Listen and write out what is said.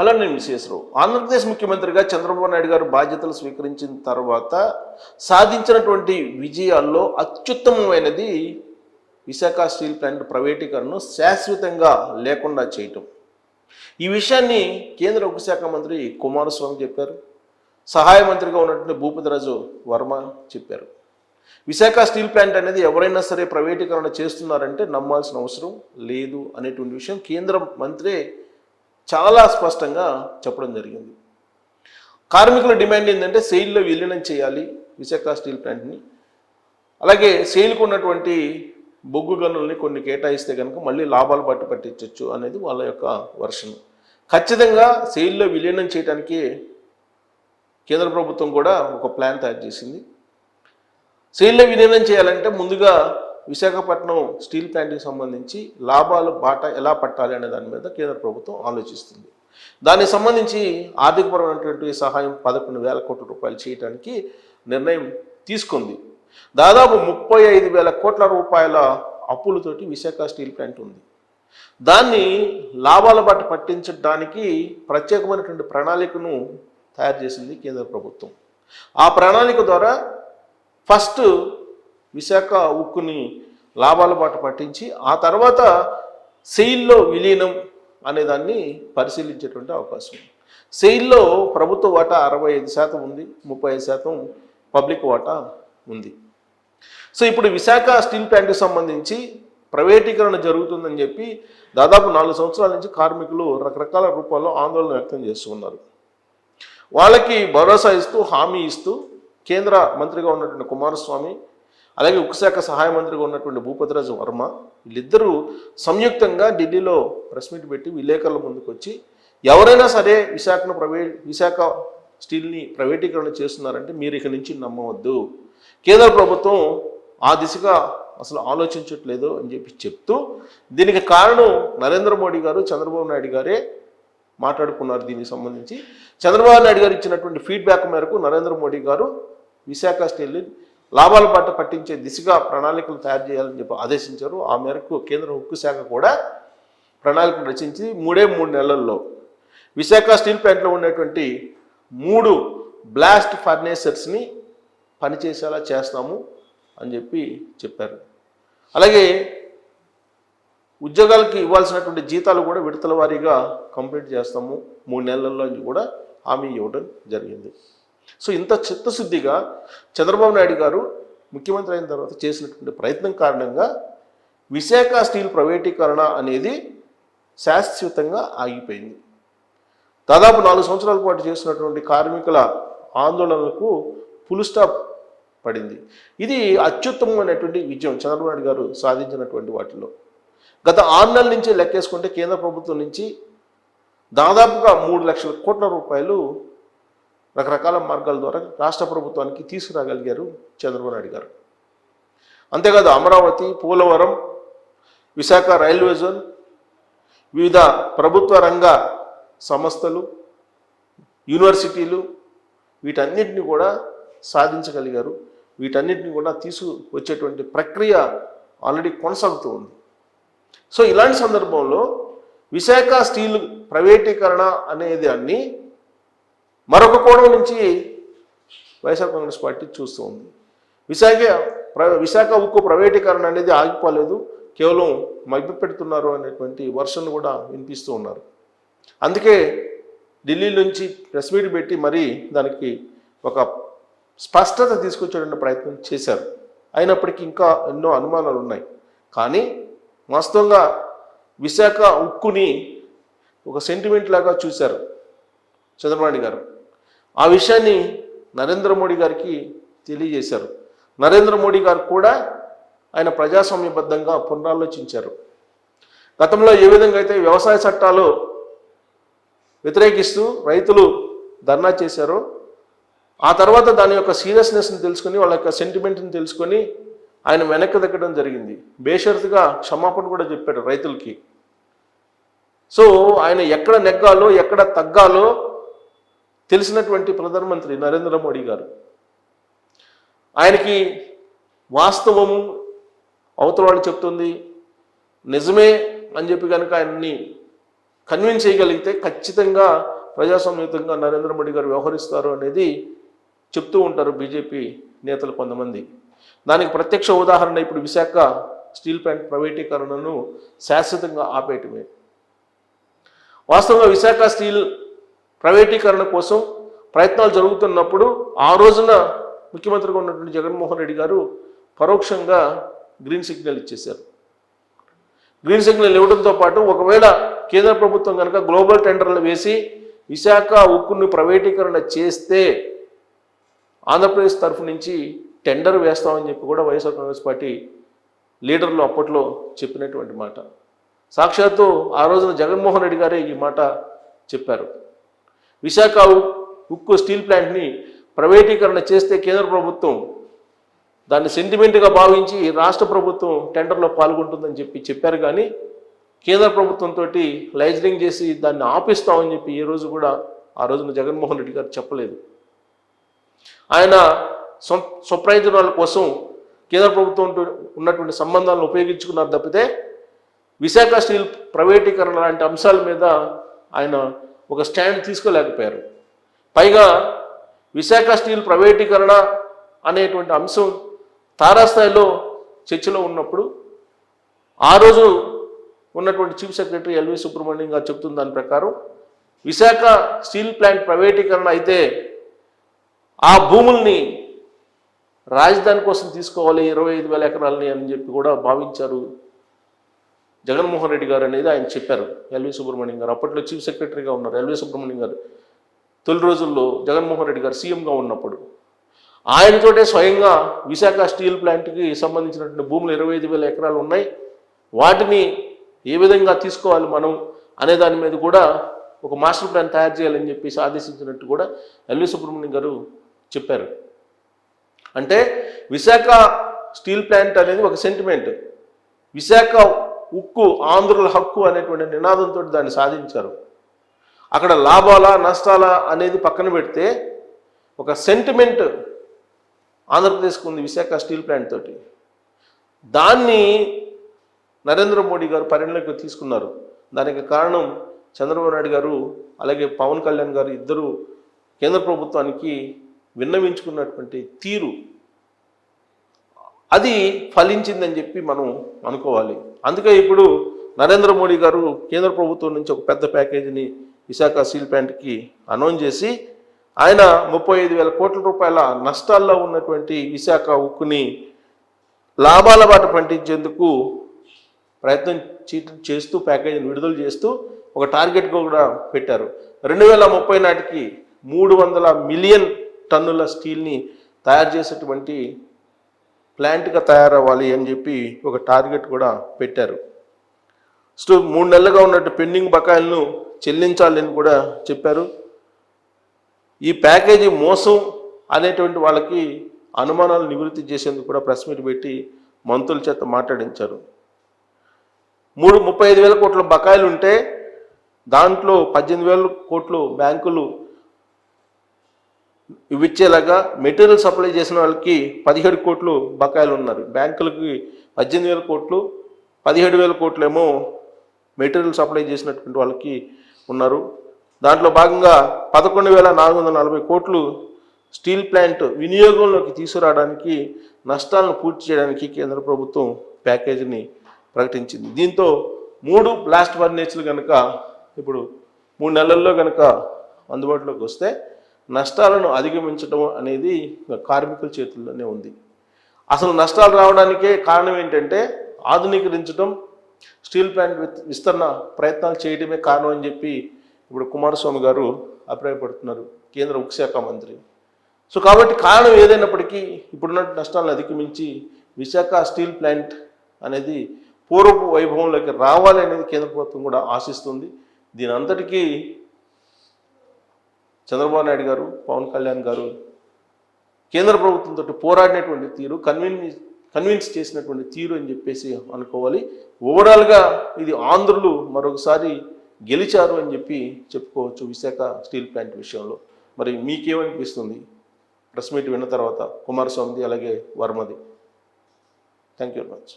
Hello నేను విశ్వేశ్వరరావు ఆంధ్రప్రదేశ్ ముఖ్యమంత్రిగా చంద్రబాబు నాయుడు గారు బాధ్యతలు స్వీకరించిన తర్వాత సాధించినటువంటి విజయాల్లో అత్యుత్తమమైనది విశాఖ స్టీల్ ప్లాంట్ ప్రైవేటీకరణను శాశ్వతంగా లేకుండా చేయటం. ఈ విషయాన్ని కేంద్ర ఉపశాఖ మంత్రి కుమారస్వామి చెప్పారు. సహాయ మంత్రిగా ఉన్నటువంటి భూపతిరాజు వర్మ చెప్పారు. విశాఖ స్టీల్ ప్లాంట్ అనేది ఎవరైనా సరే ప్రైవేటీకరణ చేస్తున్నారంటే నమ్మాల్సిన అవసరం లేదు అనేటువంటి విషయం కేంద్ర మంత్రి చాలా స్పష్టంగా చెప్పడం జరిగింది. కార్మికుల డిమాండ్ ఏంటంటే సెయిల్లో విలీనం చేయాలి విశాఖ స్టీల్ ప్లాంట్ని. అలాగే సెయిల్కు ఉన్నటువంటి బొగ్గు గనుల్ని కొన్ని కేటాయిస్తే కనుక మళ్ళీ లాభాలు పట్టు పట్టించవచ్చు అనేది వాళ్ళ యొక్క వర్షన్ ఖచ్చితంగా సెయిల్లో విలీనం చేయడానికి కేంద్ర ప్రభుత్వం కూడా ఒక ప్లాన్ తయారు చేసింది. సెయిల్లో విలీనం చేయాలంటే ముందుగా విశాఖపట్నం స్టీల్ ప్లాంట్కి సంబంధించి లాభాలు బాట ఎలా పట్టాలి అనే దాని మీద కేంద్ర ప్రభుత్వం ఆలోచిస్తుంది. దానికి సంబంధించి ఆర్థికపరమైనటువంటి సహాయం పదకొండు వేల కోట్ల రూపాయలు చేయడానికి నిర్ణయం తీసుకుంది. దాదాపు ముప్పై ఐదు వేల కోట్ల రూపాయల అప్పులతోటి విశాఖ స్టీల్ ప్లాంట్ ఉంది. దాన్ని లాభాల బాట పట్టించడానికి ప్రత్యేకమైనటువంటి ప్రణాళికను తయారు చేసింది కేంద్ర ప్రభుత్వం. ఆ ప్రణాళిక ద్వారా ఫస్ట్ విశాఖ ఉక్కుని లాభాల బాట పట్టించి ఆ తర్వాత సెయిల్లో విలీనం అనే దాన్ని పరిశీలించేటువంటి అవకాశం ఉంది. సెయిల్లో ప్రభుత్వ వాటా అరవై ఐదు శాతం ఉంది ముప్పై ఐదు శాతం పబ్లిక్ వాటా ఉంది. సో ఇప్పుడు విశాఖ స్టీల్ ప్లాంట్కి సంబంధించి ప్రైవేటీకరణ జరుగుతుందని చెప్పి దాదాపు నాలుగు సంవత్సరాల నుంచి కార్మికులు రకరకాల రూపాల్లో ఆందోళన వ్యక్తం చేస్తున్నారు వాళ్ళకి భరోసా ఇస్తూ హామీ ఇస్తూ కేంద్ర మంత్రిగా ఉన్నటువంటి కుమారస్వామి అలాగే ఉక్కుశాఖ సహాయ మంత్రిగా ఉన్నటువంటి భూపతిరాజు వర్మ వీళ్ళిద్దరూ సంయుక్తంగా ఢిల్లీలో ప్రెస్ మీట్ పెట్టి విలేకరుల ముందుకు వచ్చి ఎవరైనా సరే విశాఖను ప్రైవేట్ విశాఖ స్టీల్ని ప్రైవేటీకరణ చేస్తున్నారంటే మీరు ఇక నుంచి నమ్మవద్దు. కేంద్ర ప్రభుత్వం ఆ దిశగా అసలు ఆలోచించట్లేదు అని చెప్పి చెప్తూ దీనికి కారణం నరేంద్ర మోడీ గారు చంద్రబాబు నాయుడు గారే మాట్లాడుకున్నారు దీనికి సంబంధించి. చంద్రబాబు నాయుడు గారు ఇచ్చినటువంటి ఫీడ్బ్యాక్ మేరకు నరేంద్ర మోడీ గారు విశాఖ స్టీల్ని లాభాల పట్ట పట్టించే దిశగా ప్రణాళికలు తయారు చేయాలని చెప్పి ఆదేశించారు. ఆ మేరకు కేంద్ర ఉక్కు శాఖ కూడా ప్రణాళికలు రచించి మూడే మూడు నెలల్లో విశాఖ స్టీల్ ప్లాంట్లో ఉన్నటువంటి మూడు బ్లాస్ట్ ఫర్నేసర్స్ని పనిచేసేలా చేస్తాము అని చెప్పి చెప్పారు. అలాగే ఉద్యోగాలకి ఇవ్వాల్సినటువంటి జీతాలు కూడా విడతల వారీగా కంప్లీట్ చేస్తాము. మూడు నెలల్లో అని కూడా హామీ ఇవ్వడం జరిగింది. సో ఇంత చిత్తశుద్ధిగా చంద్రబాబు నాయుడు గారు ముఖ్యమంత్రి అయిన తర్వాత చేసినటువంటి ప్రయత్నం కారణంగా విశాఖ స్టీల్ ప్రైవేటీకరణ అనేది శాశ్వతంగా ఆగిపోయింది. దాదాపు నాలుగు సంవత్సరాల పాటు చేసినటువంటి కార్మికుల ఆందోళనలకు ఫుల్ స్టాప్ పడింది. ఇది అత్యుత్తమమైనటువంటి విజయం చంద్రబాబు నాయుడు గారు సాధించినటువంటి వాటిలో. గత ఆరు నెలల నుంచి లెక్కేసుకుంటే కేంద్ర ప్రభుత్వం నుంచి దాదాపుగా మూడు లక్షల కోట్ల రూపాయలు రకరకాల మార్గాల ద్వారా రాష్ట్ర ప్రభుత్వానికి తీసుకురాగలిగారు చంద్రబాబు నాయుడు గారు. అంతేకాదు అమరావతి పోలవరం విశాఖ రైల్వే జోన్ వివిధ ప్రభుత్వ రంగ సంస్థలు యూనివర్సిటీలు వీటన్నిటిని కూడా సాధించగలిగారు. వీటన్నిటిని కూడా తీసుకు వచ్చేటువంటి ప్రక్రియ ఆల్రెడీ కొనసాగుతూ ఉంది. సో ఇలాంటి సందర్భంలో విశాఖ స్టీల్ ప్రైవేటీకరణ అనేది అన్ని మరొక కోణం నుంచి వైఎస్ఆర్ కాంగ్రెస్ పార్టీ చూస్తూ ఉంది. విశాఖ విశాఖ ఉక్కు ప్రైవేటీకరణ అనేది ఆగిపోలేదు. కేవలం మభ్య పెడుతున్నారు అనేటువంటి వర్షన్ కూడా వినిపిస్తూ ఉన్నారు. అందుకే ఢిల్లీ నుంచి ప్రెస్ మీట్ పెట్టి మరీ దానికి ఒక స్పష్టత తీసుకొచ్చేటువంటి ప్రయత్నం చేశారు. అయినప్పటికీ ఇంకా ఎన్నో అనుమానాలు ఉన్నాయి. కానీ వాస్తవంగా విశాఖ ఉక్కుని ఒక సెంటిమెంట్ లాగా చూశారు చంద్రబాబు గారు. ఆ విషయాన్ని నరేంద్ర మోడీ గారికి తెలియజేశారు. నరేంద్ర మోడీ గారు కూడా ఆయన ప్రజాస్వామ్యబద్ధంగా పునరాలోచించారు. గతంలో ఏ విధంగా అయితే వ్యవసాయ చట్టాలు వ్యతిరేకిస్తూ రైతులు ధర్నా చేశారో ఆ తర్వాత దాని యొక్క సీరియస్నెస్ని తెలుసుకొని వాళ్ళ యొక్క సెంటిమెంట్ని తెలుసుకొని ఆయన వెనక్కి తగ్గడం జరిగింది. బేషరతుగా క్షమాపణ కూడా చెప్పాడు రైతులకి. సో ఆయన ఎక్కడ నెగ్గాలో ఎక్కడ తగ్గాలో తెలిసినటువంటి ప్రధానమంత్రి నరేంద్ర మోడీ గారు. ఆయనకి వాస్తవము అవతల వాళ్ళు చెప్తుంది నిజమే అని చెప్పి కనుక ఆయన్ని కన్విన్స్ చేయగలిగితే ఖచ్చితంగా ప్రజాస్వామ్యయుతంగా నరేంద్ర మోడీ గారు వ్యవహరిస్తారు అనేది చెప్తూ ఉంటారు బీజేపీ నేతలు కొంతమంది. దానికి ప్రత్యక్ష ఉదాహరణ ఇప్పుడు విశాఖ స్టీల్ ప్లాంట్ ప్రైవేటీకరణను శాశ్వతంగా ఆపేయటమే. వాస్తవంగా విశాఖ స్టీల్ ప్రైవేటీకరణ కోసం ప్రయత్నాలు జరుగుతున్నప్పుడు ఆ రోజున ముఖ్యమంత్రిగా ఉన్నటువంటి జగన్మోహన్ రెడ్డి గారు పరోక్షంగా గ్రీన్ సిగ్నల్ ఇచ్చేశారు. గ్రీన్ సిగ్నల్ ఇవ్వడంతో పాటు ఒకవేళ కేంద్ర ప్రభుత్వం కనుక గ్లోబల్ టెండర్లు వేసి విశాఖ ఉక్కును ప్రైవేటీకరణ చేస్తే ఆంధ్రప్రదేశ్ తరఫు నుంచి టెండర్ వేస్తామని చెప్పి కూడా వైఎస్ఆర్ కాంగ్రెస్ పార్టీ లీడర్లు అప్పట్లో చెప్పినటువంటి మాట. సాక్షాత్తు ఆ రోజున జగన్మోహన్ రెడ్డి గారే ఈ మాట చెప్పారు. విశాఖ ఉక్కు స్టీల్ ప్లాంట్ని ప్రైవేటీకరణ చేస్తే కేంద్ర ప్రభుత్వం దాన్ని సెంటిమెంట్గా భావించి రాష్ట్ర ప్రభుత్వం టెండర్లో పాల్గొంటుందని చెప్పి చెప్పారు కానీ కేంద్ర ప్రభుత్వంతో లైజరింగ్ చేసి దాన్ని ఆపిస్తామని చెప్పి ఏ రోజు కూడా ఆ రోజున జగన్మోహన్ రెడ్డి గారు చెప్పలేదు. ఆయన స్వ స్వప్రయోజనాల కోసం కేంద్ర ప్రభుత్వంతో ఉన్నటువంటి సంబంధాలను ఉపయోగించుకున్నారు తప్పితే విశాఖ స్టీల్ ప్రైవేటీకరణ లాంటి అంశాల మీద ఆయన ఒక స్టాండ్ తీసుకోలేకపోయారు. పైగా విశాఖ స్టీల్ ప్రైవేటీకరణ అనేటువంటి అంశం తారాస్థాయిలో చర్చలో ఉన్నప్పుడు ఆ రోజు ఉన్నటువంటి చీఫ్ సెక్రటరీ ఎల్వి సుబ్రహ్మణ్యం గారు చెప్తున్న దాని ప్రకారం విశాఖ స్టీల్ ప్లాంట్ ప్రైవేటీకరణ అయితే ఆ భూముల్ని రాజధాని కోసం తీసుకోవాలి ఇరవై ఐదు వేల ఎకరాలని అని చెప్పి కూడా భావించారు జగన్మోహన్ రెడ్డి గారు అనేది ఆయన చెప్పారు. ఎల్వి సుబ్రహ్మణ్యం గారు అప్పట్లో చీఫ్ సెక్రటరీగా ఉన్నారు. ఎల్వి సుబ్రహ్మణ్యం గారు తొలి రోజుల్లో జగన్మోహన్ రెడ్డి గారు సీఎంగా ఉన్నప్పుడు ఆయనతోటే స్వయంగా విశాఖ స్టీల్ ప్లాంట్కి సంబంధించినటువంటి భూములు ఇరవై ఐదు వేల ఎకరాలు ఉన్నాయి. వాటిని ఏ విధంగా తీసుకోవాలి మనం అనే దాని మీద కూడా ఒక మాస్టర్ ప్లాన్ తయారు చేయాలని చెప్పేసి ఆదేశించినట్టు కూడా ఎల్వి సుబ్రహ్మణ్యం గారు చెప్పారు. అంటే విశాఖ స్టీల్ ప్లాంట్ అనేది ఒక సెంటిమెంట్. విశాఖ ఉక్కు ఆంధ్రుల హక్కు అనేటువంటి నినాదంతో దాన్ని సాధించారు. అక్కడ లాభాలా నష్టాలా అనేది పక్కన పెడితే ఒక సెంటిమెంట్ ఆంధ్రప్రదేశ్కు ఉంది విశాఖ స్టీల్ ప్లాంట్ తోటి. దాన్ని నరేంద్ర మోడీ గారు పరిగణలోకి తీసుకున్నారు. దానికి కారణం చంద్రబాబు నాయుడు గారు అలాగే పవన్ కళ్యాణ్ గారు ఇద్దరు కేంద్ర ప్రభుత్వానికి విన్నవించుకున్నటువంటి తీరు. అది ఫలించిందని చెప్పి మనం అనుకోవాలి. అందుకే ఇప్పుడు నరేంద్ర మోడీ గారు కేంద్ర ప్రభుత్వం నుంచి ఒక పెద్ద ప్యాకేజీని విశాఖ సీల్ ప్యాంట్కి అనౌన్స్ చేసి ఆయన ముప్పై ఐదు వేల కోట్ల రూపాయల నష్టాల్లో ఉన్నటువంటి విశాఖ ఉక్కుని లాభాల బాట పండించేందుకు ప్రయత్నం చేస్తూ ప్యాకేజీని విడుదల చేస్తూ ఒక టార్గెట్గా కూడా పెట్టారు. రెండు వేల ముప్పై నాటికి మూడు వందల మిలియన్ టన్నుల స్టీల్ని తయారు చేసేటువంటి ప్లాంట్గా తయారవ్వాలి అని చెప్పి ఒక టార్గెట్ కూడా పెట్టారు. సో మూడు నెలలుగా ఉన్నట్టు పెండింగ్ బకాయిలను చెల్లించాలని కూడా చెప్పారు. ఈ ప్యాకేజీ మోసం అనేటువంటి వాళ్ళకి అనుమానాలు నివృత్తి చేసేందుకు కూడా ప్రెస్ మీట్ పెట్టి మంత్రుల చేత మాట్లాడించారు. మూడు ముప్పై ఐదు వేల కోట్ల బకాయిలు ఉంటే దాంట్లో పద్దెనిమిది వేల కోట్లు బ్యాంకులు ఇవిచ్చేలాగా మెటీరియల్ సప్లై చేసిన వాళ్ళకి పదిహేడు కోట్లు బకాయిలు ఉన్నారు. బ్యాంకులకి పద్దెనిమిది వేల కోట్లు పదిహేడు వేల కోట్లేమో మెటీరియల్ సప్లై చేసినటువంటి వాళ్ళకి ఉన్నారు. దాంట్లో భాగంగా పదకొండు వేల నాలుగు వందల నలభై కోట్లు స్టీల్ ప్లాంట్ వినియోగంలోకి తీసుకురావడానికి నష్టాలను పూర్తి చేయడానికి కేంద్ర ప్రభుత్వం ప్యాకేజీని ప్రకటించింది. దీంతో మూడు బ్లాస్ట్ ఫర్నేచ్లు కనుక ఇప్పుడు మూడు నెలల్లో కనుక అందుబాటులోకి వస్తే నష్టాలను అధిగమించడం అనేది కార్మికుల చేతుల్లోనే ఉంది. అసలు నష్టాలు రావడానికే కారణం ఏంటంటే ఆధునీకరించడం స్టీల్ ప్లాంట్ విత్- విస్తరణ ప్రయత్నాలు చేయడమే కారణం అని చెప్పి ఇప్పుడు కుమారస్వామి గారు అభిప్రాయపడుతున్నారు కేంద్ర ఉపశాఖ మంత్రి. సో కాబట్టి కారణం ఏదైనప్పటికీ ఇప్పుడున్న నష్టాలను అధిగమించి విశాఖ స్టీల్ ప్లాంట్ అనేది పూర్వపు వైభవంలోకి రావాలి అనేది కేంద్ర ప్రభుత్వం కూడా ఆశిస్తుంది. దీని అంతటికీ చంద్రబాబు నాయుడు గారు పవన్ కళ్యాణ్ గారు కేంద్ర ప్రభుత్వంతో పోరాడినటువంటి తీరు కన్విన్స్ కన్విన్స్ చేసినటువంటి తీరు అని చెప్పేసి అనుకోవాలి. ఓవరాల్గా ఇది ఆంధ్రులు మరొకసారి గెలిచారు అని చెప్పి చెప్పుకోవచ్చు విశాఖ స్టీల్ ప్లాంట్ విషయంలో. మరి మీకేమనిపిస్తుంది? ప్రెస్ మీట్ విన్న తర్వాత కుమారస్వామిది అలాగే వర్మది. Thank you very much